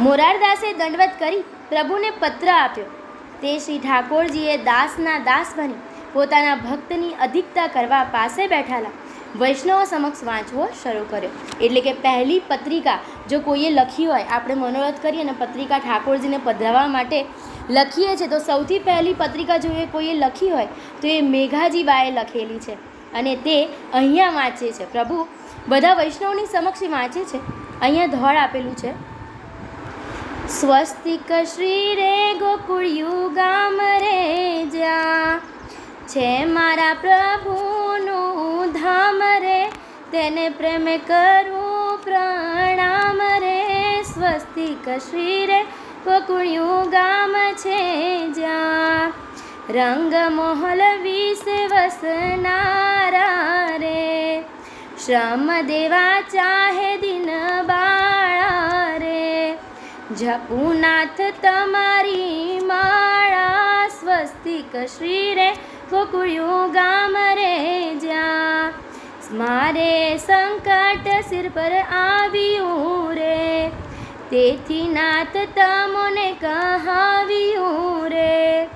મોરારદાસે દંડવત કરી પ્રભુને પત્ર આપ્યો. તે શ્રી ઠાકોરજીએ દાસના દાસ બની પોતાના ભક્તની અધિકતા કરવા પાસે બેઠાલા. વૈષ્ણવ સમક્ષ વાંચવો શરૂ કર્યો. એટલે કે પહેલી પત્રિકા જો કોઈએ લખી હોય, આપણે મનોરથ કરીએ અને પત્રિકા ઠાકોરજીને પધરાવવા માટે લખીએ છીએ, તો સૌથી પહેલી પત્રિકા જો એ કોઈએ લખી હોય, તો એ મેઘાજીબાએ લખેલી છે. અને તે અહીંયા વાંચે છે. પ્રભુ, બધા વૈષ્ણવની સમક્ષ વાંચે છે? અહીંયા ધોળ આપેલું છે. સ્વસ્તિક શ્રી રે ગોકુળિયું ગામ રે જ્યાં છે મારા પ્રભુનું ધામ રે. તેને પ્રેમે કરું પ્રણામ રે. સ્વસ્તિક શ્રી રે ગોકુળિયું ગામ છે જ્યાં રંગ મોહલ વિશે વસનારા રે. શ્રમ દેવા ચાહે દિન રે જપુનાથ તમારી માળા સ્વસ્તિક શ્રી રે ગોકુળિયું ગામ રે જ્યાં મારે સંકટ સિર પર આવ્યું રે. તેથી નાથ તમોને કહાવ્યું રે.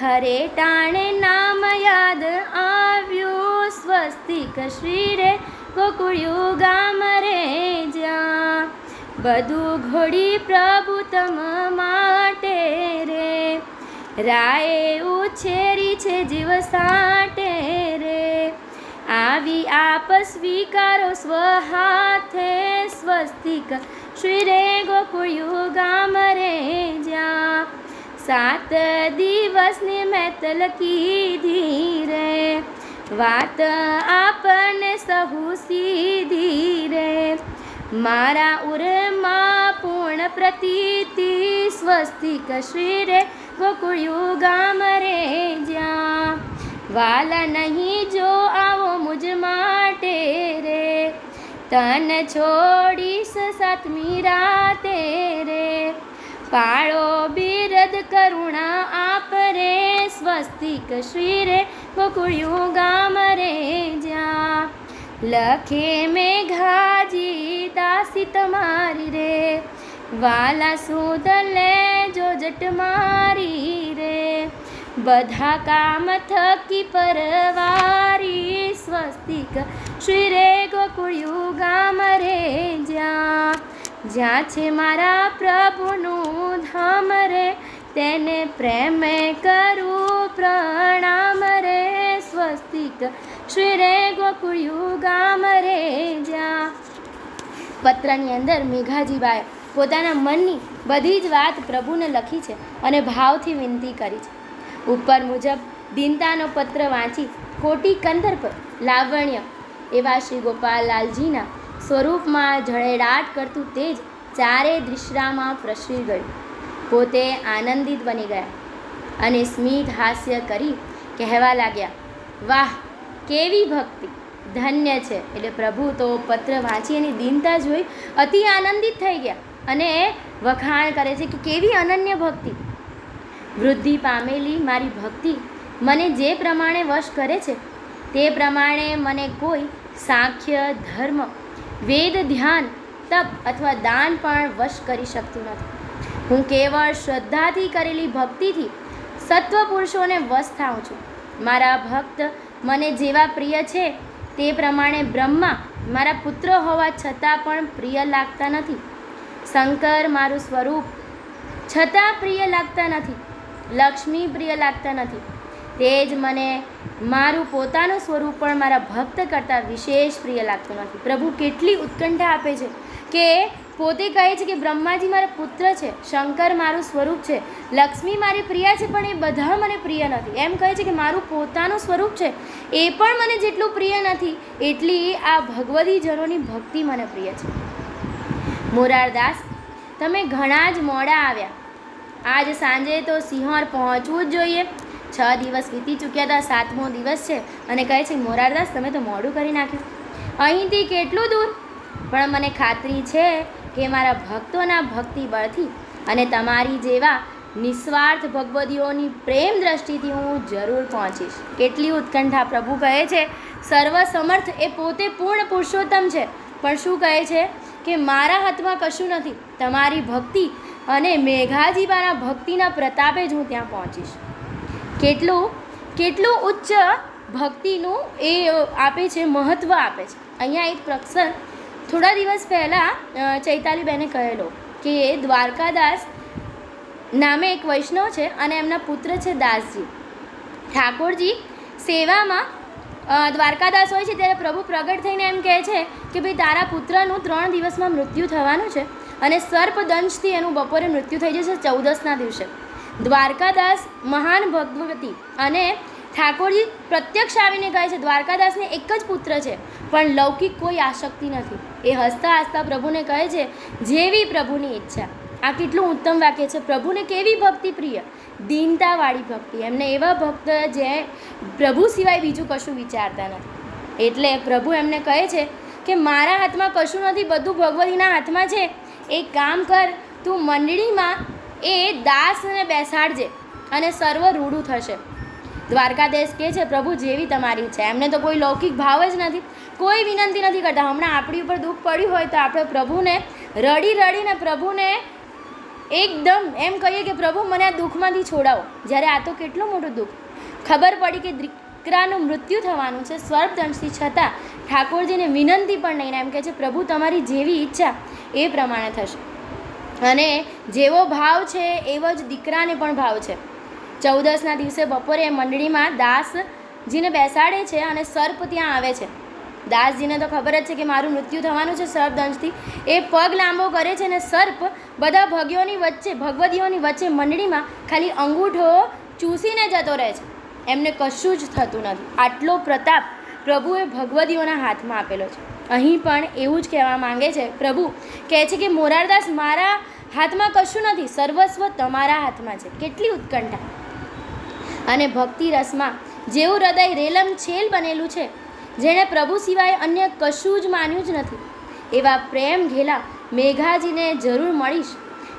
ખરે ટાણે નામ યાદ આવ્યું સ્વસ્તિક શ્રી રે ગોકુળિયું ગામ રે જ્યાં બધું ઘોડી પ્રભુ તમ માટે રે. રાએ ઉછેરી છે જીવ સાટે રે. આવી આપ સ્વીકારો સ્વહાથે સ્વસ્તિક. શ્રી રે ગોકુળિયું ગામ રે જ્યાં સાત દિવસની મેતલ કીધી રે. વાત આપને સહુ રે મારા ઉરમાં પૂર્ણ પ્રતીતિ સ્વસ્તિક શ્રી રે ગોકુળિયું ગામ રે જ્યાં. વાલા નહીં જો આવો મુજ માટે રે. તન છોડીશ સાતમી રાતે રે. પાળો બિરદ કરુણા આપ રે સ્વસ્તિક શ્રી રે ગોકુળિયું ગામ રે જ્યાં. લખે મેઘાજી દાસી તમારી રે. વાલા સુદ લેજો જટ મારી રે. બધા કામ થકી પરવારી, સ્વસ્તિક શ્રી રે ગોકુળિયું ગામ રે જ્યાં. જ્યાં છે મારા પ્રભુનું ધામ રે. તેને પ્રેમે કરું, પ્રણામ રે સ્વસ્તિક. શ્રી રે ગોકુળિયું ગામ રે જ્યાં. પત્રની અંદર મેઘાજીબાએ પોતાના મનની બધી જ વાત પ્રભુને લખી છે અને ભાવથી વિનંતી કરી છે. ઉપર મુજબ દિનતાનો પત્ર વાંચી કોટી કંદર્પ લાવણ્ય એવા શ્રી ગોપાલલાલજીના સ્વરૂપમાં જળેડાટ કરતું તેજ ચારે દિશામાં પ્રસરી ગયું. પોતે આનંદિત બની ગયા અને સ્મિત હાસ્ય કરી કહેવા લાગ્યા, વાહ, કેવી ભક્તિ! ધન્ય છે. એટલે પ્રભુ તો પત્ર વાંચી એની દીનતા જોઈ અતિ આનંદિત થઈ ગયા અને વખાણ કરે છે કે કેવી અનન્ય ભક્તિ! વૃદ્ધિ પામેલી મારી ભક્તિ મને જે પ્રમાણે વશ કરે છે, તે પ્રમાણે મને કોઈ સાંખ્ય, ધર્મ, વેદ, ધ્યાન, તપ અથવા દાન પણ વશ કરી શકતું નથી. હું કેવળ શ્રદ્ધાથી કરેલી ભક્તિથી સત્વ પુરુષોને વશ થાઉં છું. મારા ભક્ત મને જેવા પ્રિય છે તે પ્રમાણે બ્રહ્મા મારા પુત્ર હોવા છતાં પણ પ્રિય લાગતા નથી. શંકર મારું સ્વરૂપ છતાં પ્રિય લાગતા નથી. લક્ષ્મી પ્રિય લાગતા નથી. તે જ મને મારું પોતાનું સ્વરૂપ પણ મારા ભક્ત કરતાં વિશેષ પ્રિય લાગતું નથી. પ્રભુ કેટલી ઉત્કંઠા આપે છે કે પોતે કહે છે કે બ્રહ્માજી મારા પુત્ર છે, શંકર મારું સ્વરૂપ છે, લક્ષ્મી મારી પ્રિયા છે, પણ એ બધા મને પ્રિય નથી. એમ કહે છે કે મારું પોતાનું સ્વરૂપ છે, એ પણ મને જેટલું પ્રિય નથી, એટલી આ ભગવદીજનોની ભક્તિ મને પ્રિય છે. મોરારદાસ, તમે ઘણા જ મોડા આવ્યા. આજ સાંજે તો સિંહણ પહોંચવું જ જોઈએ. છ દિવસ વીતી ચૂક્યા હતા, સાતમો દિવસ છે, અને કહે છે મોરારદાસ, તમે તો મોડું કરી નાખ્યું. અહીંથી કેટલું દૂર? પણ મને ખાતરી છે કે મારા ભક્તોના ભક્તિ બળથી અને તમારી જેવા નિસ્વાર્થ ભગવદીઓની પ્રેમ દ્રષ્ટિથી હું જરૂર પહોંચીશ. કેટલી ઉત્કંઠા પ્રભુ કહે છે સર્વ સમર્થ એ પોતે પૂર્ણ પુરુષોત્તમ છે. પણ શું કહે છે કે, મારા હાથમાં કશું નથી, તમારી ભક્તિ અને મેઘાજીબાના ભક્તિના પ્રતાપે જ હું ત્યાં પહોંચીશ. કેટલું કેટલું ઉચ્ચ ભક્તિનું એ આપે છે મહત્ત્વ આપે છે. અહીંયા એક પ્રસંગ થોડા દિવસ પહેલાં ચૈતાલીબેને કહેલો કે દ્વારકાદાસ નામે એક વૈષ્ણવ છે અને એમના પુત્ર છે દાસજી. ઠાકોરજી સેવામાં દ્વારકાદાસ હોય છે ત્યારે પ્રભુ પ્રગટ થઈને એમ કહે છે કે ભાઈ તારા પુત્રનું ત્રણ દિવસમાં મૃત્યુ થવાનું છે અને સર્પદંશથી એનું બપોરે મૃત્યુ થઈ જશે ચૌદસના દિવસે. દ્વારકાદાસ મહાન ભગવતી અને ઠાકોરજી પ્રત્યક્ષ આવીને કહે છે, દ્વારકાદાસને એક જ પુત્ર છે, પણ લૌકિક કોઈ આશક્તિ નથી. એ હસતા હસતા પ્રભુને કહે છે, જેવી પ્રભુની ઈચ્છા. આ કેટલું ઉત્તમ વાક્ય છે, પ્રભુને કેવી ભક્તિ પ્રિય? દીનતાવાળી ભક્તિ. એમને એવા ભક્ત જે પ્રભુ સિવાય બીજું કશું વિચારતા નથી. એટલે પ્રભુ એમને કહે છે કે, મારા હાથમાં કશું નથી, બધું ભગવતીના હાથમાં છે. એક કામ કર, તું મંડળીમાં એ દાસને બેસાડજે અને સર્વ રૂડું થશે. દ્વારકાદેશ કહે છે, પ્રભુ, જેવી તમારી ઈચ્છા. એમને તો કોઈ લૌકિક ભાવ જ નથી. કોઈ વિનંતી નથી કરતા. હમણાં આપણી ઉપર દુઃખ પડ્યું હોય તો આપણે પ્રભુને રડી રડીને પ્રભુને એકદમ એમ કહીએ કે, પ્રભુ, મને આ દુઃખમાંથી છોડાવો. જ્યારે આ તો કેટલું મોટું દુઃખ. ખબર પડી કે દીકરાનું મૃત્યુ થવાનું છે સ્વર્પદંશથી છતાં ઠાકોરજીને વિનંતી પણ નહીં એમ કહે છે, પ્રભુ, તમારી જેવી ઈચ્છા એ પ્રમાણે થશે. અને જેવો ભાવ છે એવો જ દીકરાને પણ ભાવ છે. ચૌદસના દિવસે બપોરે મંડળીમાં દાસજીને બેસાડે છે અને સર્પ ત્યાં આવે છે. દાસજીને તો ખબર જ છે કે મારું મૃત્યુ થવાનું છે સર્પદંશથી. એ પગ લાંબો કરે છે અને સર્પ બધા ભગ્યોની વચ્ચે, ભગવદીઓની વચ્ચે મંડળીમાં ખાલી અંગૂઠો ચૂસીને જતો રહે છે. એમને કશું જ થતું નથી. આટલો પ્રતાપ પ્રભુએ ભગવદીઓના હાથમાં આપેલો છે. અહીં પણ એવું જ કહેવા માંગે છે, પ્રભુ, કહે છે કે મોરારદાસ મારા હાથમાં કશું નથી. સર્વસ્વ તમારા હાથમાં છે. કેટલી ઉત્કંઠા. અને ભક્તિ રસમાં જેવું હૃદય રેલમ છેલ બનેલું છે, જેણે પ્રભુ સિવાય અન્ય કશું જ માન્યું જ નથી. એવા પ્રેમ ઘેલા મેઘાજીને જરૂર મળીશ.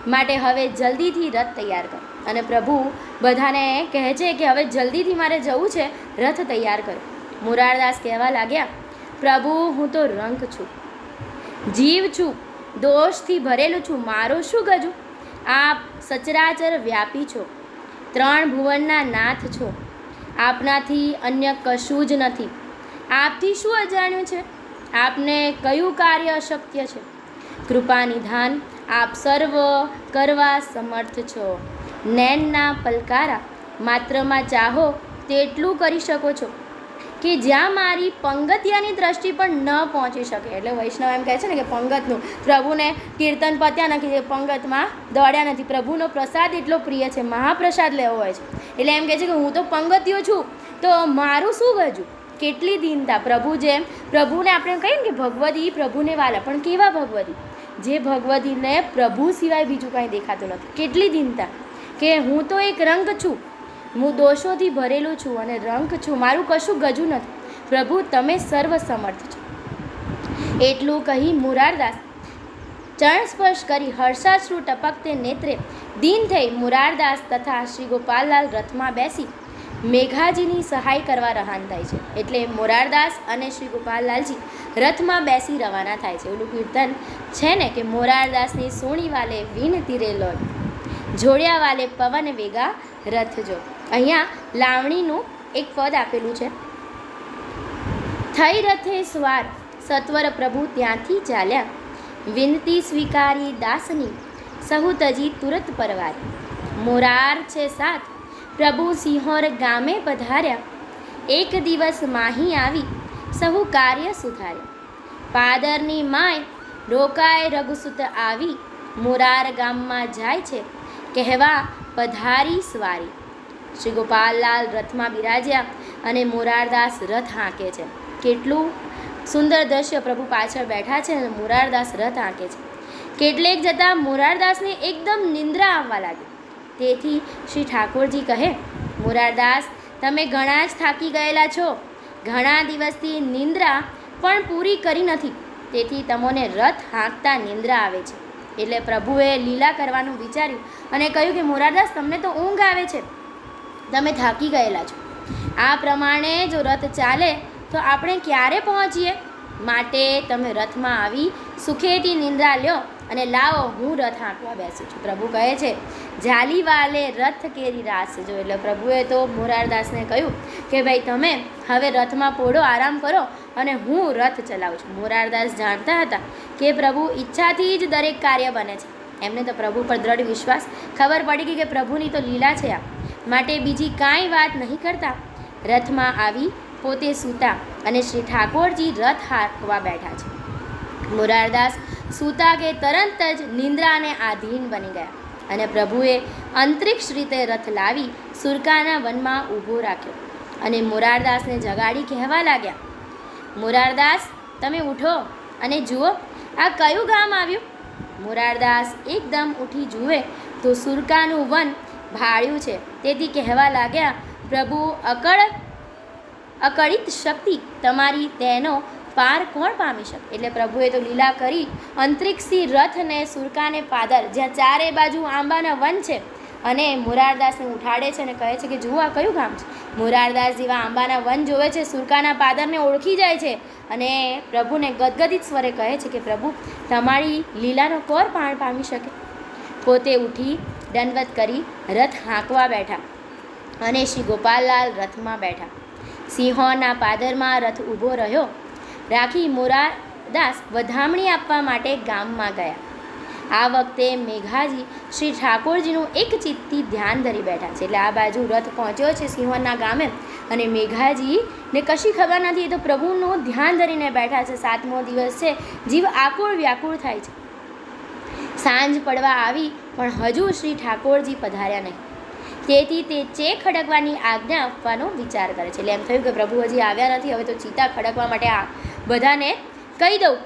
માટે હવે જલ્દીથી રથ તૈયાર કર. અને પ્રભુ બધાને કહે છે કે હવે જલ્દીથી મારે જવું છે, રથ તૈયાર કરો. મુરારદાસ કહેવા લાગ્યા, પ્રભુ, હું તો રંક છું. જીવ છું. દોષથી ભરેલું છું. મારું શું ગજું? આપ સચરાચર વ્યાપી છો. ત્રણ ભુવનના નાથ છો. આપનાથી અન્ય કશું જ નથી. આપથી શું અજાણ્યું છે? આપને કયું કાર્ય અશક્ય છે? કૃપા નિધાન, આપ સર્વ કરવા સમર્થ છો. નૈનના પલકારા, માત્રમાં ચાહો તેટલું કરી શકો છો. કે જ્યાં મારી પંગતિયાની દ્રષ્ટિ પણ ન પહોંચી શકે. એટલે વૈષ્ણવ એમ કહે છે ને કે પંગતનું. પ્રભુને કીર્તન પત્યા નથી કે પંગતમાં દોડ્યા નથી. પ્રભુનો પ્રસાદ એટલો પ્રિય છે, મહાપ્રસાદ લેવો હોય છે. એટલે એમ કહે છે કે હું તો પંગતિયો છું. તો મારું શું ગજું? કેટલી દીનતા. પ્રભુ જેમ, પ્રભુને આપણે કહીએ ને કે ભગવતી પ્રભુને વાલા. પણ કેવા ભગવતી જે ભગવતીને પ્રભુ સિવાય બીજું કાંઈ દેખાતું નથી. કેટલી દીનતા. કે હું તો એક રંગ છું. હું દોષોથી ભરેલું છું અને રંગ છું. મારું કશું ગજું નથી. પ્રભુ, તમે સર્વ સમર્થ છો. એટલું કહી મુરારદાસ ચરણ સ્પર્શ કરી હર્ષાશ્રુ ટપકતે નેત્રે. દીન થઈ મુરારદાસ તથા શ્રી ગોપાલલાલ રથમાં બેસી. મેઘાજીની સહાય કરવા રહાન થાય છે. એટલે મોરારદાસ અને શ્રી ગોપાલલાલજી રથમાં બેસી રવાના થાય છે. ઓલું કીર્તન છે ને કે મોરારદાસની સોણી વાલે વીન તીરે લોય. જોડ્યા વાલે પવન વેગા રથ જો. અહીંયા લાવણીનું એક પદ આપેલું છે. થઈ રથે સ્વાર સત્વર પ્રભુ ત્યાંથી ચાલ્યા. વિનતી સ્વીકારી દાસની, સહુ તજી તુરત પરવારી. મોરાર છે સાત, પ્રભુ સિંહોર ગામે પધાર્યા. એક દિવસ માહી આવી, સહુ કાર્ય સુધાર્યા. પાદરની માય રોકાય રઘુસુત આવી, મોરાર ગામમાં જાય છે, કહેવા પધારી સ્વારી. શ્રી ગોપાલલાલ રથમાં બિરાજ્યા અને મોરારદાસ રથ હાંકે છે. કેટલું સુંદર દ્રશ્ય પ્રભુ પાછળ બેઠા છે અને મોરારદાસ રથ હાંકે છે. કેટલેક જતાં મોરારદાસને એકદમ નિંદ્રા આવવા લાગી. તેથી શ્રી ઠાકોરજી કહે, મોરારદાસ, તમે ઘણા જ થાકી ગયેલા છો. ઘણા દિવસથી નિંદ્રા પણ પૂરી કરી નથી. તેથી તમને રથ હાંકતા નિંદ્રા આવે છે. એટલે પ્રભુએ લીલા કરવાનું વિચાર્યું અને કહ્યું કે, મોરારદાસ, તમને તો ઊંઘ આવે છે. તમે થાકી ગયેલા છો. આ પ્રમાણે જો રથ ચાલે, તો આપણે ક્યારે પહોંચીએ? માટે તમે રથમાં આવી સુખેથી નિંદ્રા લ્યો અને લાવો, હું રથ આંકવા બેસું છું. પ્રભુ કહે છે જાલી વાલે રથ કેરી રાસ જો. એટલે પ્રભુએ તો મોરારદાસને કહ્યું કે, ભાઈ, તમે હવે રથમાં પોડો આરામ કરો અને હું રથ ચલાવું છું. મોરારદાસ જાણતા હતા કે પ્રભુ ઈચ્છાથી જ દરેક કાર્ય બને છે. એમને તો પ્રભુ પર દ્રઢ વિશ્વાસ. ખબર પડી ગઈ કે પ્રભુની તો લીલા છે આ. માટે બીજી કાંઈ વાત નહીં કરતા. રથમાં આવી પોતે સૂતા અને શ્રી ઠાકોરજી રથ હાંકવા બેઠા છે. મોરારદાસ સૂતા કે તરત જ નિંદ્રાને આધીન બની ગયા અને પ્રભુએ અંતરિક્ષ રીતે રથ લાવી સુરકાના વનમાં ઊભો રાખ્યો અને મોરારદાસને જગાડી કહેવા લાગ્યા, મોરારદાસ, તમે ઉઠો અને જુઓ, આ કયું ગામ આવ્યું? મોરારદાસ એકદમ ઉઠી જુએ તો સુરકાનું વન ભાળ્યું છે. તેથી કહેવા લાગ્યા, પ્રભુ, અકળ, અકળિત શક્તિ તમારી તેનો પાર કોણ પામી શકે? એટલે પ્રભુએ તો લીલા કરી અંતરિક્ષથી રથ ને સુરકાને પાદર, જ્યાં ચારે બાજુ આંબાના વન છે. અને મોરારદાસને ઉઠાડે છે અને કહે છે કે, જુઓ આ કયું ગામ છે. મુરારદાસ જેવા આંબાના વન જોવે છે, સુરકાના પાદરને ઓળખી જાય છે. અને પ્રભુને ગદગદિત સ્વરે કહે છે કે, પ્રભુ, તમારી લીલાનો કોર પાણ પામી શકે. પોતે ઉઠી દંડવત કરી રથ હાંકવા બેઠા અને શ્રી ગોપાલલાલ રથમાં બેઠા. સિંહોના પાદરમાં રથ ઊભો રહ્યો. રાખી મોરાદાસ વધામણી આપવા માટે ગામમાં ગયા. આ વખતે મેઘાજી શ્રી ઠાકોરજીનું એક ચિત્તથી ધ્યાન ધરી બેઠા છે. એટલે આ બાજુ રથ પહોંચ્યો છે સિંહોના ગામે અને મેઘાજીને કશી ખબર નથી. તો પ્રભુનું ધ્યાન ધરીને બેઠા છે. સાતમો દિવસ છે. જીવ આકુળ વ્યાકુળ થાય છે. સાંજ પડવા આવી, પણ હજુ શ્રી ઠાકોરજી પધાર્યા નહીં. તેથી તે ચે ખડકવાની આજ્ઞા આપવાનો વિચાર કરે છે. એટલે એમ થયું કે પ્રભુ હજી આવ્યા નથી, હવે તો ચિતા ખડકવા માટે આ બધાને કહી દઉં.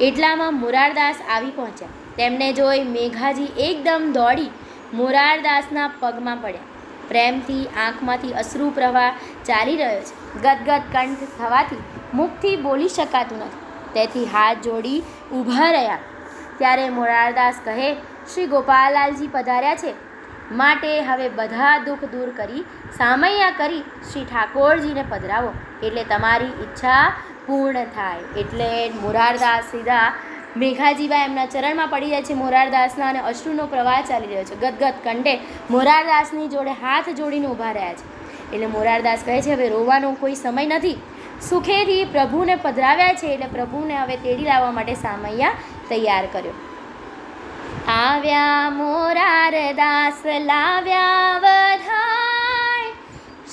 એટલામાં મોરારદાસ આવી પહોંચ્યા. તેમને જોઈ મેઘાજી એકદમ દોડી મોરારદાસના પગમાં પડ્યા. પ્રેમથી આંખમાંથી અશ્રુ પ્રવાહ ચાલી રહ્યો છે. ગદગદ કંઠ થવાથી મુખથી બોલી શકાતું નથી. તેથી હાથ જોડી ઊભા રહ્યા. ત્યારે મોરારદાસ કહે, શ્રી ગોપાલાલજી પધાર્યા છે. માટે હવે બધા દુઃખ દૂર કરી, સામૈયા કરી શ્રી ઠાકોરજીને પધરાવો. એટલે તમારી ઈચ્છા પૂર્ણ થાય. એટલે મોરારદાસ સીધા મેઘાજીબા એમના ચરણમાં પડી જાય છે. મોરારદાસના અને અશ્રુનો પ્રવાહ ચાલી રહ્યો છે. ગદગદ કંઠે મોરારદાસની જોડે હાથ જોડીને ઊભા રહ્યા છે. એટલે મોરારદાસ કહે છે, હવે રોવાનો કોઈ સમય નથી. સુખેથી પ્રભુને પધરાવ્યા છે. એટલે પ્રભુને હવે તેડી લાવવા માટે સામૈયા તૈયાર કર્યો. આવ્યા મોરાર દાસ, લાવ્યા વધાય.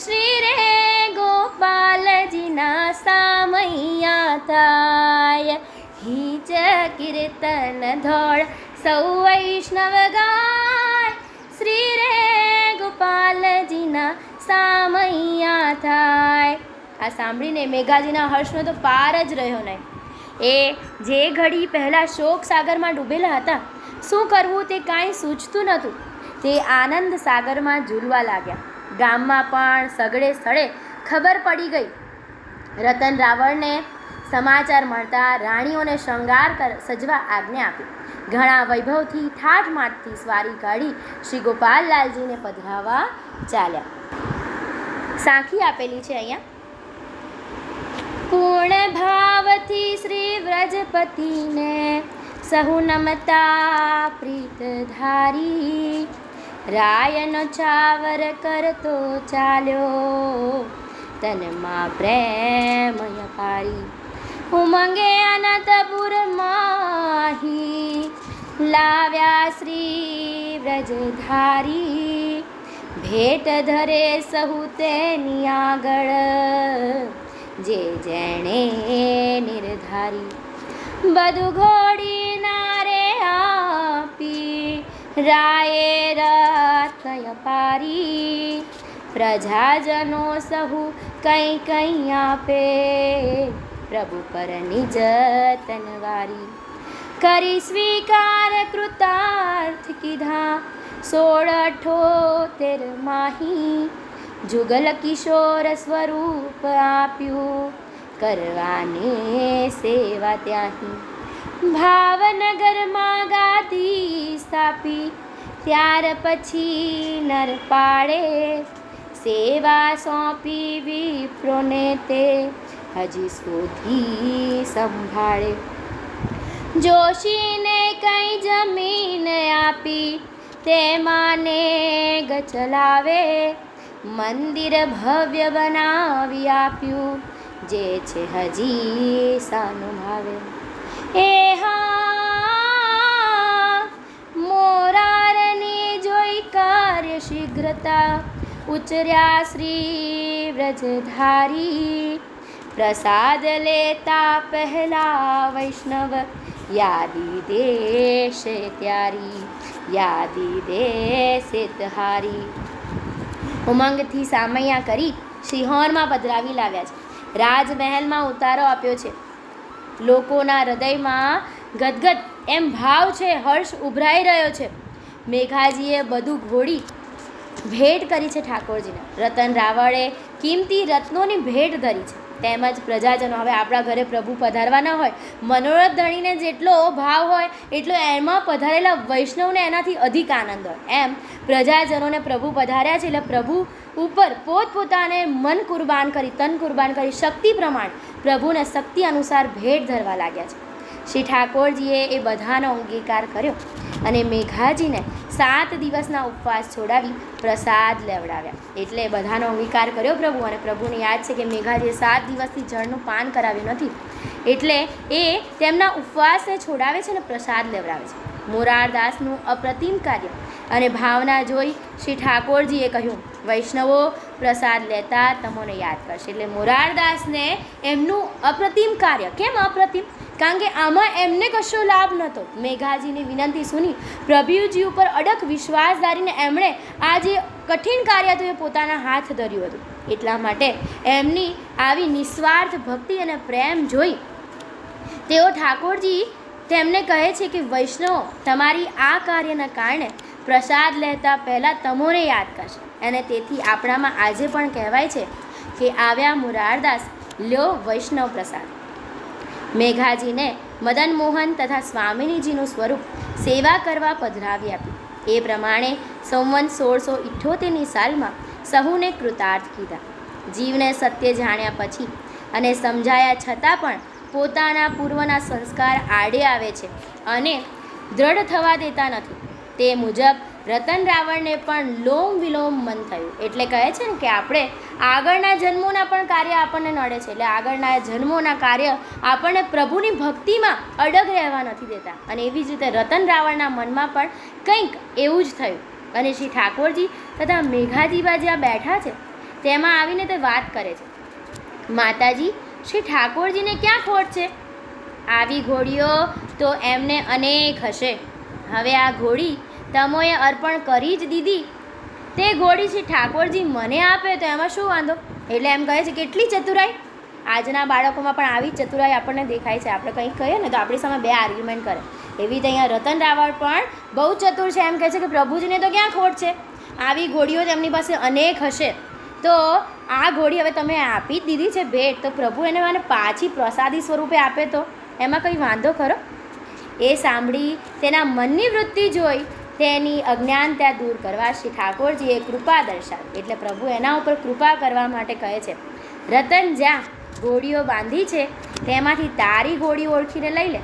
શ્રી રે ગોપાલજીના સામૈયા થાય. હિચ કીર્તન ધોળ, સૌ વૈષ્ણવ ગાય. શ્રી રે ગોપાલજીના સામૈયા થાય. આ સાંભળીને મેઘાજીના હર્ષનો તો પાર જ રહ્યો નહીં. એ જે ઘડી પહેલાં શોક સાગરમાં ડૂબેલા હતા, શું કરવું તે કાંઈ સૂચતું નહોતું. તે આનંદ સાગરમાં ઝૂલવા લાગ્યા. ગામમાં પણ સગડે સ્થળે ખબર પડી ગઈ. રતન રાવણને સમાચાર મળતા રાણીઓને શૃંગાર કર, સજવા આજ્ઞા આપી. ઘણા વૈભવથી ઠાઠ માઠથી સ્વારી કાઢી શ્રી ગોપાલલાલજીને પધરાવા ચાલ્યા. સાંખી આપેલી છે અહીંયા. પૂર્ણ ભાવથી શ્રી વ્રજપતિને સહુ નમતા પ્રીત ધારી રાયનો ચાવર કરતો ચાલ્યો, તનમાં પ્રેમય પારી ઉમંગે અનંતપુર માહી લાવ્યા શ્રી વ્રજધારી. ભેટ ધરે સહુ તેની આગળ જે જેણે નિર્ધારી બધું ઘોડી નારે આપી, રાયે રત્નય પારી, પ્રજાજનો સહુ કંઈ કંઈ આપે, પ્રભુ પર નિજ તનવારી કરી સ્વીકાર કૃતાર્થ કીધા સોળ અઠોતેર માહી જુગલ કિશોર સ્વરૂપ આપ્યું. કરવાને સેવા ત્યાંથી ભાવનગરમાં ગાદી સ્થાપી. ત્યાર પછી નર પાડે સેવા સોંપી વિપ્રોને તે હજી સુધી સંભાળે. જોશીને કઈ જમીન આપી. તેમાં ગચલાવે. ચલાવે મંદિર ભવ્ય બનાવી આપ્યું જે છે હજી સાનું ભાવે એ હા મોરારની જોઈ કાર્ય શીઘ્રતા ઉચર્યા શ્રી વ્રજધારી. પ્રસાદ લેતા પહેલા વૈષ્ણવ, યાદી દેશે ત્યારી, યાદી દેશે તહારી ઉમંગથી સામૈયા કરી શિહોરમાં પધરાવી લાવ્યા છે. રાજમહેલમાં ઉતારો આપ્યો છે. લોકોના હૃદયમાં ગદગદ એમ ભાવ છે, હર્ષ ઉભરાઈ રહ્યો છે. મેઘાજીએ બધું ઘોડી ભેટ કરી છે ઠાકોરજીને. રતન રાવળે કિંમતી રત્નોની ભેટ ધરી છે. તેમજ પ્રજાજનો. હવે આપણા ઘરે પ્રભુ પધારવાના હોય, મનોરથ ધણીને જેટલો ભાવ હોય, એટલો એમાં પધારેલા વૈષ્ણવને એનાથી અધિક આનંદ હોય. એમ પ્રજાજનોને પ્રભુ પધાર્યા છે એટલે પ્રભુ ઉપર પોતપોતાને મન કુરબાન કરી, તન કુરબાન કરી, શક્તિ પ્રમાણ પ્રભુને શક્તિ અનુસાર ભેટ ધરવા લાગ્યા છે. શ્રી ઠાકોરજીએ એ બધાનો અંગીકાર કર્યો અને મેઘાજીને સાત દિવસના ઉપવાસ છોડાવી પ્રસાદ લેવડાવ્યા. એટલે બધાનો અંગીકાર કર્યો પ્રભુ અને પ્રભુને યાદ છે કે મેઘાજીએ સાત દિવસથી જળનું પાન કરાવ્યું નથી. એટલે એ તેમના ઉપવાસને છોડાવે છે અને પ્રસાદ લેવડાવે છે. મોરારદાસનું અપ્રતિમ કાર્ય અને ભાવના જોઈ શ્રી ઠાકોરજીએ કહ્યું, વૈષ્ણવો, પ્રસાદ લેતા તમોને યાદ કરશે. એટલે મોરારદાસને એમનું અપ્રતિમ કાર્ય, કેમ અપ્રતિમ? કારણ કે આમાં એમને કશો લાભ નહોતો. મેઘાજીની વિનંતી સુની પ્રભુજી ઉપર અડક વિશ્વાસ ધારીને એમણે આ જે કઠિન કાર્ય હતું એ પોતાના હાથ ધર્યું હતું. એટલા માટે એમની આવી નિસ્વાર્થ ભક્તિ અને પ્રેમ જોઈ તેઓ ઠાકોરજી તેમને કહે છે કે, વૈષ્ણવ, તમારી આ કાર્યના કારણે પ્રસાદ લેતા પહેલાં તમોને યાદ કરશે. અને તેથી આપણામાં આજે પણ કહેવાય છે કે, આવ્યા મુરારદાસ, લ્યો વૈષ્ણવ પ્રસાદ. મેઘાજીને મદન મોહન તથા સ્વામિનીજીનું સ્વરૂપ સેવા કરવા પધરાવી આપ્યું એ પ્રમાણે સંવંત સોળસો ઇઠ્ઠોતેરની સાલમાં સહુને કૃતાર્થ કીધા. જીવને સત્ય જાણ્યા પછી અને સમજાયા છતાં પણ પોતાના પૂર્વના સંસ્કાર આડે આવે છે અને દ્રઢ થવા દેતા નથી. તે મુજબ રતન રાવણને પણ લોમ વિલોમ મન થયું. એટલે કહે છે ને કે આપણે આગળના જન્મોના પણ કાર્ય આપણને નડે છે. એટલે આગળના જન્મોના કાર્ય આપણને પ્રભુની ભક્તિમાં અડગ રહેવા નથી દેતા. અને એવી જ રીતે રતન રાવણના મનમાં પણ કંઈક એવું જ થયું. અને શ્રી ઠાકોરજી તથા મેઘાજીબા જ્યાં બેઠા છે, તેમાં આવીને તે વાત કરે છે. માતાજી, શ્રી ઠાકોરજીને ક્યાં ખોટ છે? આવી ઘોડીઓ તો એમને અનેક હશે. હવે આ ઘોડી તમોએ અર્પણ કરી જ દીધી. તે ઘોડી શ્રી ઠાકોરજી મને આપે તો એમાં શું વાંધો? એટલે એમ કહે છે, કેટલી ચતુરાઈ? આજના બાળકોમાં પણ આવી ચતુરાઈ આપણને દેખાય છે. આપણે કંઈક કહીએ ને તો આપણી સામે બે આર્ગ્યુમેન્ટ કરે. એવી રીતે અહીંયા રતન રાવળ પણ બહુ ચતુર છે. એમ કહે છે કે, પ્રભુજીને તો ક્યાં ખોટ છે? આવી ઘોડીઓ તેમની પાસે અનેક હશે. તો આ ઘોડી હવે તમે આપી જ દીધી છે ભેટ. તો પ્રભુ એને મને પાછી પ્રસાદી સ્વરૂપે આપે તો? એમાં કંઈ વાંધો ખરો? એ સાંભળી તેના મનની વૃત્તિ જોઈ. તેની અજ્ઞાનતા દૂર કરવા શ્રી ઠાકોરજીએ કૃપા દર્શાવી. એટલે પ્રભુ એના ઉપર કૃપા કરવા માટે કહે છે, રતન જ્યાં ગોળીઓ બાંધી છે, તેમાંથી તારી ગોળી ઓળખીને લઈ લે.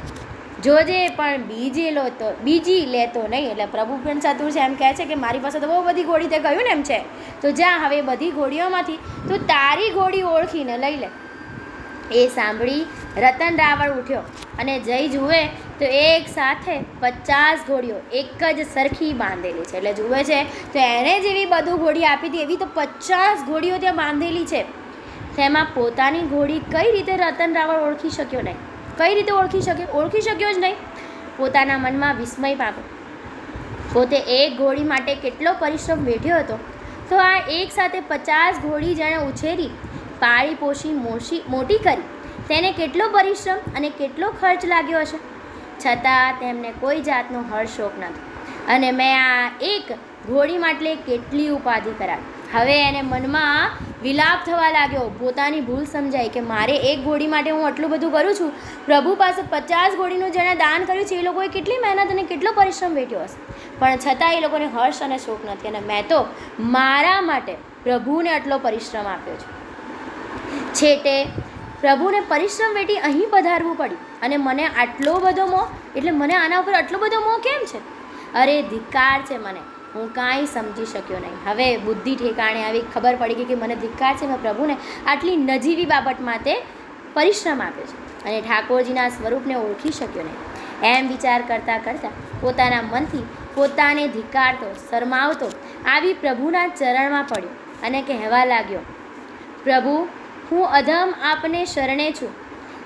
જોજે પણ બીજી લો તો, બીજી લેતો નહીં. એટલે પ્રભુ પણ ચતુર છે, એમ કહે છે કે, મારી પાસે તો બહુ બધી ગોળી તે કહ્યું ને એમ છે. તો જ્યાં હવે બધી ગોળીઓમાંથી તું તારી ગોળી ઓળખીને લઈ લે. એ સાંભળી રતન રાવળ ઉઠ્યો અને જઈ જુએ તો એક સાથે પચાસ ઘોડીઓ એક જ સરખી બાંધેલી છે. એટલે જુએ છે તો એણે જેવી બધું ઘોડી આપી હતી, એવી તો પચાસ ઘોડીઓ ત્યાં બાંધેલી છે. તેમાં પોતાની ઘોડી કઈ રીતે રતન રાવળ ઓળખી શક્યો નહીં? કઈ રીતે ઓળખી શકે ઓળખી શક્યો જ નહીં. પોતાના મનમાં વિસ્મય પામ્યો. પોતે એક ઘોડી માટે કેટલો પરિશ્રમ વેઠ્યો હતો? તો આ એક સાથે પચાસ ઘોડી જેણે ઉછેરી પાળી પોષી મોશી મોટી કરી. તેને કેટલો પરિશ્રમ અને કેટલો ખર્ચ લાગ્યો હશે? છતાં તેમને કોઈ જાતનો હર્ષ શોક નથી. અને મેં આ એક ઘોડી માટે કેટલી ઉપાધિ કરાવી. હવે એને મનમાં વિલાપ થવા લાગ્યો. પોતાની ભૂલ સમજાય કે મારે એક ઘોડી માટે હું આટલું બધું કરું છું? પ્રભુ પાસે પચાસ ઘોડીનું જેણે દાન કર્યું છે, એ લોકોએ કેટલી મહેનત અને કેટલો પરિશ્રમ વેઠ્યો હશે? પણ છતાં એ લોકોને હર્ષ અને શોક નથી. અને મેં તો મારા માટે પ્રભુને આટલો પરિશ્રમ આપ્યો છે. છેટે પ્રભુને પરિશ્રમ વેઠી અહીં પધારવું પડ્યું. અને મને આટલો બધો મોહ, એટલે મને આના ઉપર આટલો બધો મોહ કેમ છે? અરે, ધિક્કાર છે મને. હું કાંઈ સમજી શક્યો નહીં. હવે બુદ્ધિ ઠેકાણે આવી ખબર પડી ગઈ કે મને ધિક્કાર છે, મેં પ્રભુને આટલી નજીવી બાબત માટે પરિશ્રમ આપ્યો છે. અને ઠાકોરજીના સ્વરૂપને ઓળખી શક્યો નહીં. એમ વિચાર કરતાં કરતાં પોતાના મનથી પોતાને ધિક્કારતો, શરમાવતો આવી પ્રભુના ચરણમાં પડ્યો અને કહેવા લાગ્યો, પ્રભુ હું અધમ આપને શરણે છું.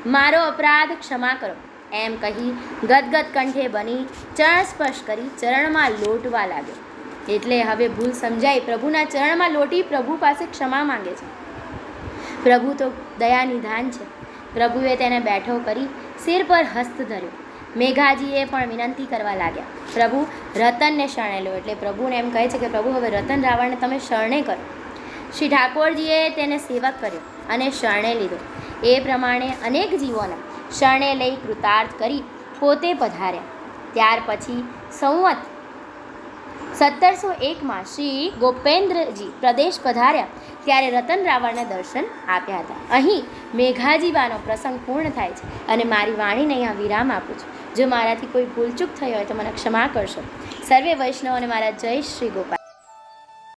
મારો અપરાધ ક્ષમા કરો. એમ કહી ગદગદ કંઠે બની ચરણ સ્પર્શ કરી ચરણમાં લોટવા લાગ્યો. એટલે હવે ભૂલ સમજાઈ પ્રભુના ચરણમાં લોટી પ્રભુ પાસે ક્ષમા માંગે છે. પ્રભુ તો દયાનિધાન છે. પ્રભુએ તેને બેઠો કરી શિર પર હસ્ત ધર્યો. મેઘાજીએ પણ વિનંતી કરવા લાગ્યા. પ્રભુ રતનને શરણે લો. એટલે પ્રભુને એમ કહે છે કે પ્રભુ, હવે રતન રાવણને તમે શરણે કરો. શ્રી ઠાકોરજીએ તેને સેવક કર્યો અને શરણે લીધો. એ પ્રમાણે અનેક જીવોને શરણે લઈ કૃતાર્થ કરી પોતે પધાર્યા. ત્યાર પછી સંવત સત્તરસો એકમાં શ્રી ગોપેન્દ્રજી પ્રદેશ પધાર્યા ત્યારે રતન રાવણને દર્શન આપ્યા હતા. અહીં મેઘાજીબાનો પ્રસંગ પૂર્ણ થાય છે અને મારી વાણીને અહીંયા વિરામ આપું છું. જો મારાથી કોઈ ભૂલચૂક થઈ હોય તો મને ક્ષમા કરશો. સર્વે વૈષ્ણવોને મારા જય શ્રી ગોપાલ.